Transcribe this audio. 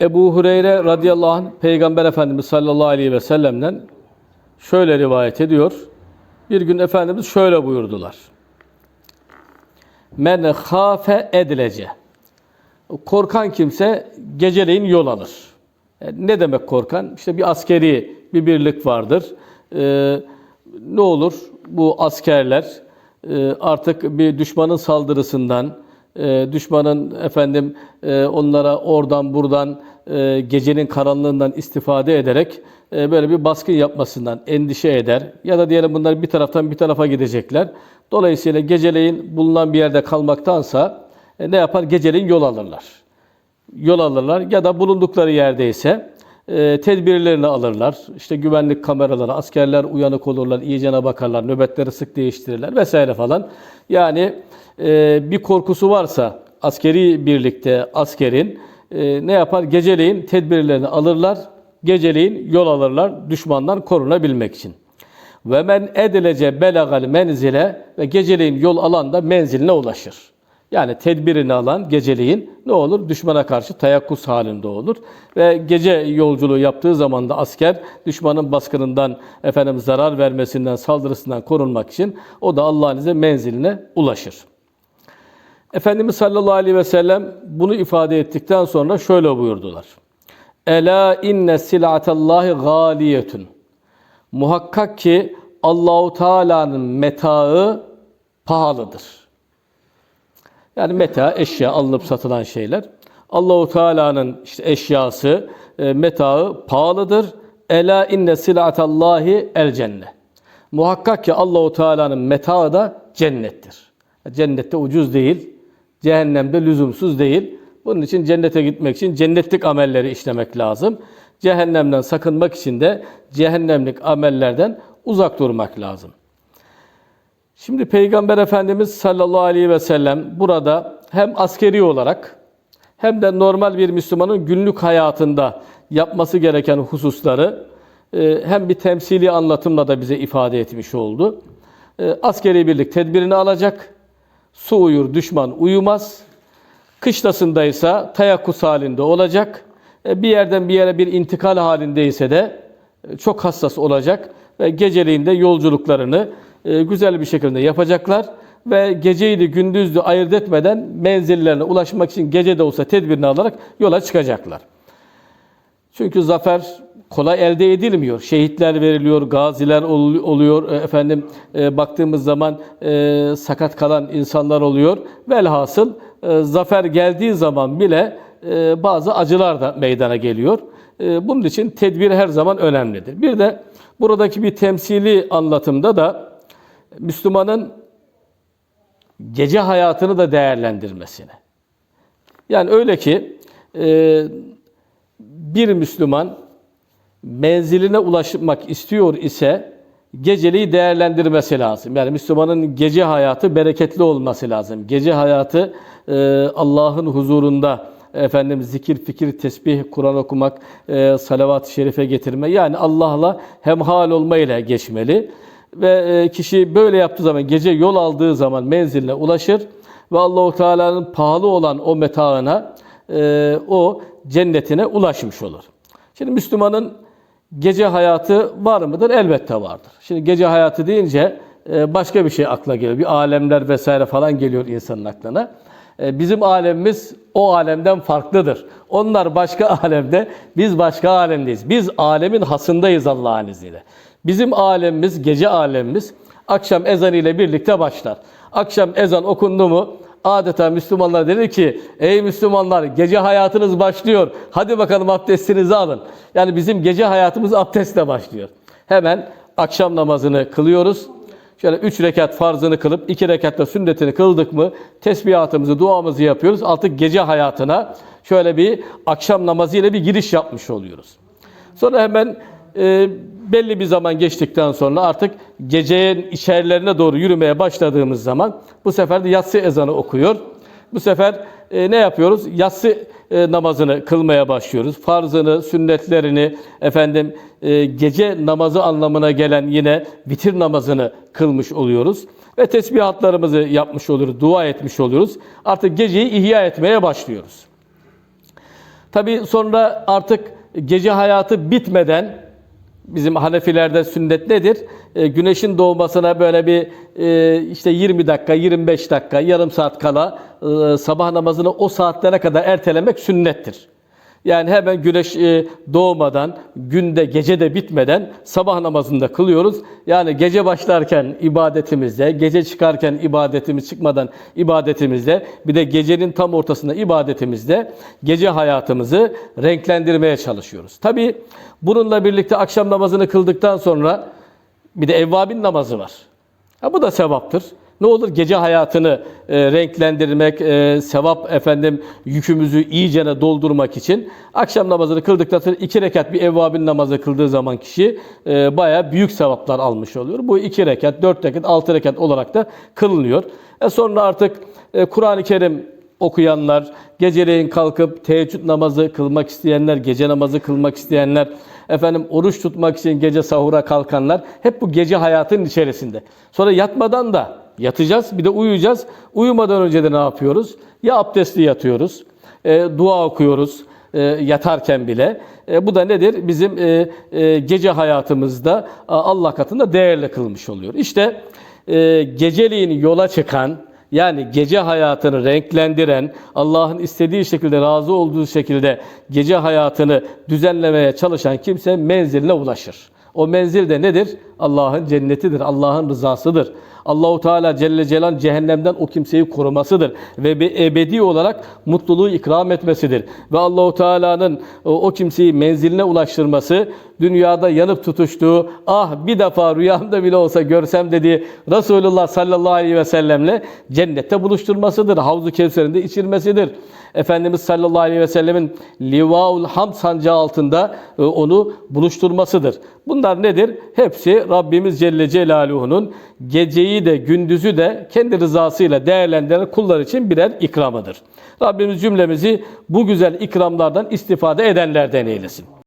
Ebu Hureyre radıyallahu anh Peygamber Efendimiz sallallahu aleyhi ve sellem'den şöyle rivayet ediyor. Bir gün Efendimiz şöyle buyurdular. Men hafe edilece. Korkan kimse geceleyin yol alır. E, Ne demek korkan? İşte bir askeri bir birlik vardır. E, ne olur bu askerler e, artık bir düşmanın saldırısından, e, düşmanın efendim e, onlara oradan buradan e, gecenin karanlığından istifade ederek e, böyle bir baskın yapmasından endişe eder. Ya da diyelim bunlar bir taraftan bir tarafa gidecekler. Dolayısıyla geceleyin bulunan bir yerde kalmaktansa ne yapar? Geceleyin yol alırlar yol alırlar ya da bulundukları yerdeyse e, tedbirlerini alırlar. İşte güvenlik kameraları, askerler uyanık olurlar, iyicene bakarlar, nöbetleri sık değiştirirler vesaire falan. Yani e, bir korkusu varsa askeri birlikte askerin e, ne yapar? Geceleyin tedbirlerini alırlar, geceleyin yol alırlar düşmandan korunabilmek için. Ve men edilece belagal menzile ve geceleyin yol alan da menziline ulaşır. Yani tedbirini alan geceleyin ne olur? Düşmana karşı tayakkuz halinde olur. Ve gece yolculuğu yaptığı zaman da asker düşmanın baskınından, efendim zarar vermesinden, saldırısından korunmak için o da Allah'ın izniyle menziline ulaşır. Efendimiz sallallahu aleyhi ve sellem bunu ifade ettikten sonra şöyle buyurdular. Ela inne silatallahi galiyetun. Muhakkak ki Allahu Teala'nın metaı pahalıdır. Yani meta, eşya alınıp satılan şeyler. Allahu Teala'nın işte eşyası, e, metaı pahalıdır. Ela inne silatallahi el cennet. Muhakkak ki Allahu Teala'nın metaı da cennettir. Cennette ucuz değil, cehennemde lüzumsuz değil. Bunun için cennete gitmek için cennetlik amelleri işlemek lazım. Cehennemden sakınmak için de cehennemlik amellerden uzak durmak lazım. Şimdi Peygamber Efendimiz sallallahu aleyhi ve sellem burada hem askeri olarak hem de normal bir Müslümanın günlük hayatında yapması gereken hususları e, hem bir temsili anlatımla da bize ifade etmiş oldu. E, Askeri birlik tedbirini alacak, su uyur düşman uyumaz, kışlasındaysa tayakkuz halinde olacak, E, bir yerden bir yere bir intikal halindeyse de e, çok hassas olacak ve geceliğin de yolculuklarını e, güzel bir şekilde yapacaklar ve geceydi gündüzdü ayırt etmeden menzillerine ulaşmak için gece de olsa tedbirini alarak yola çıkacaklar. Çünkü zafer kolay elde edilmiyor. Şehitler veriliyor, gaziler ol- oluyor. E, Efendim e, baktığımız zaman e, sakat kalan insanlar oluyor. Velhasıl e, zafer geldiği zaman bile e, bazı acılar da meydana geliyor. E, bunun için tedbir her zaman önemlidir. Bir de buradaki bir temsili anlatımda da Müslümanın gece hayatını da değerlendirmesini. Yani öyle ki e, bir Müslüman menziline ulaşmak istiyor ise geceliği değerlendirmesi lazım. Yani Müslümanın gece hayatı bereketli olması lazım. Gece hayatı e, Allah'ın huzurunda efendim zikir, fikir, tesbih, Kur'an okumak, e, salavat-ı şerife getirme yani Allah'la hemhal olmayla geçmeli. Ve e, kişi böyle yaptığı zaman gece yol aldığı zaman menziline ulaşır ve Allahu Teala'nın pahalı olan o metaına e, o cennetine ulaşmış olur. Şimdi Müslümanın gece hayatı var mıdır? Elbette vardır. Şimdi gece hayatı deyince e, başka bir şey akla geliyor. Bir alemler vesaire falan geliyor insanın aklına. E, Bizim alemimiz o alemden farklıdır. Onlar başka alemde, biz başka alemdeyiz. Biz alemin hasındayız Allah'ın izniyle. Bizim alemimiz, gece alemimiz akşam ezanı ile birlikte başlar. Akşam ezan okundu mu adeta Müslümanlar dedi ki ey Müslümanlar gece hayatınız başlıyor. Hadi bakalım abdestinizi alın. Yani bizim gece hayatımız abdestle başlıyor. Hemen akşam namazını kılıyoruz. Şöyle üç rekat farzını kılıp iki rekatta sünnetini kıldık mı tesbihatımızı, duamızı yapıyoruz. Artık gece hayatına şöyle bir akşam namazı ile bir giriş yapmış oluyoruz. Sonra hemen e, belli bir zaman geçtikten sonra artık gecenin içerilerine doğru yürümeye başladığımız zaman bu sefer de yatsı ezanı okuyor. Bu sefer e, ne yapıyoruz? Yatsı e, namazını kılmaya başlıyoruz. Farzını, sünnetlerini, efendim e, gece namazı anlamına gelen yine vitir namazını kılmış oluyoruz. Ve tesbihatlarımızı yapmış oluyoruz, dua etmiş oluyoruz. Artık geceyi ihya etmeye başlıyoruz. Tabi sonra artık gece hayatı bitmeden bizim Hanefilerde sünnet nedir? E, güneşin doğmasına böyle bir e, işte 20 dakika, 25 dakika, yarım saat kala e, sabah namazını o saatlere kadar ertelemek sünnettir. Yani hemen güneş e, doğmadan, günde, gece de bitmeden sabah namazını kılıyoruz. Yani gece başlarken ibadetimizde, gece çıkarken ibadetimiz çıkmadan ibadetimizde, bir de gecenin tam ortasında ibadetimizde gece hayatımızı renklendirmeye çalışıyoruz. Tabi bununla birlikte akşam namazını kıldıktan sonra bir de evvabin namazı var. Ha, bu da sevaptır. Ne olur gece hayatını e, renklendirmek, e, sevap efendim yükümüzü iyicene doldurmak için akşam namazını kıldıktan sonra iki rekat bir evvabin namazı kıldığı zaman kişi e, bayağı büyük sevaplar almış oluyor. Bu iki rekat, dört rekat, altı rekat olarak da kılınıyor. E sonra artık e, Kur'an-ı Kerim okuyanlar, geceleyin kalkıp teheccüd namazı kılmak isteyenler, gece namazı kılmak isteyenler, efendim oruç tutmak için gece sahura kalkanlar hep bu gece hayatının içerisinde. Sonra yatmadan da yatacağız, bir de uyuyacağız. Uyumadan önce de ne yapıyoruz? Ya abdestli yatıyoruz, e, dua okuyoruz e, yatarken bile. E, bu da nedir? Bizim e, e, gece hayatımızda a, Allah katında değerli kılmış oluyor. İşte e, geceliğin yola çıkan, yani gece hayatını renklendiren, Allah'ın istediği şekilde, razı olduğu şekilde gece hayatını düzenlemeye çalışan kimse menziline ulaşır. O menzil de nedir? Allah'ın cennetidir, Allah'ın rızasıdır. Allahu Teala Celle Celal cehennemden o kimseyi korumasıdır ve bir ebedi olarak mutluluğu ikram etmesidir. Ve Allahu Teala'nın o, o kimseyi menziline ulaştırması, dünyada yanıp tutuştuğu, ah bir defa rüyamda bile olsa görsem dediği Resulullah sallallahu aleyhi ve sellemle cennette buluşturmasıdır. Havzu Kevser'inde içirmesidir. Efendimiz sallallahu aleyhi ve sellemin livaul hamd sancağı altında e, onu buluşturmasıdır. Bunlar nedir? Hepsi Rabbimiz Celle Celaluhu'nun geceyi de gündüzü de kendi rızasıyla değerlendiren kullar için birer ikramıdır. Rabbimiz cümlemizi bu güzel ikramlardan istifade edenlerden eylesin.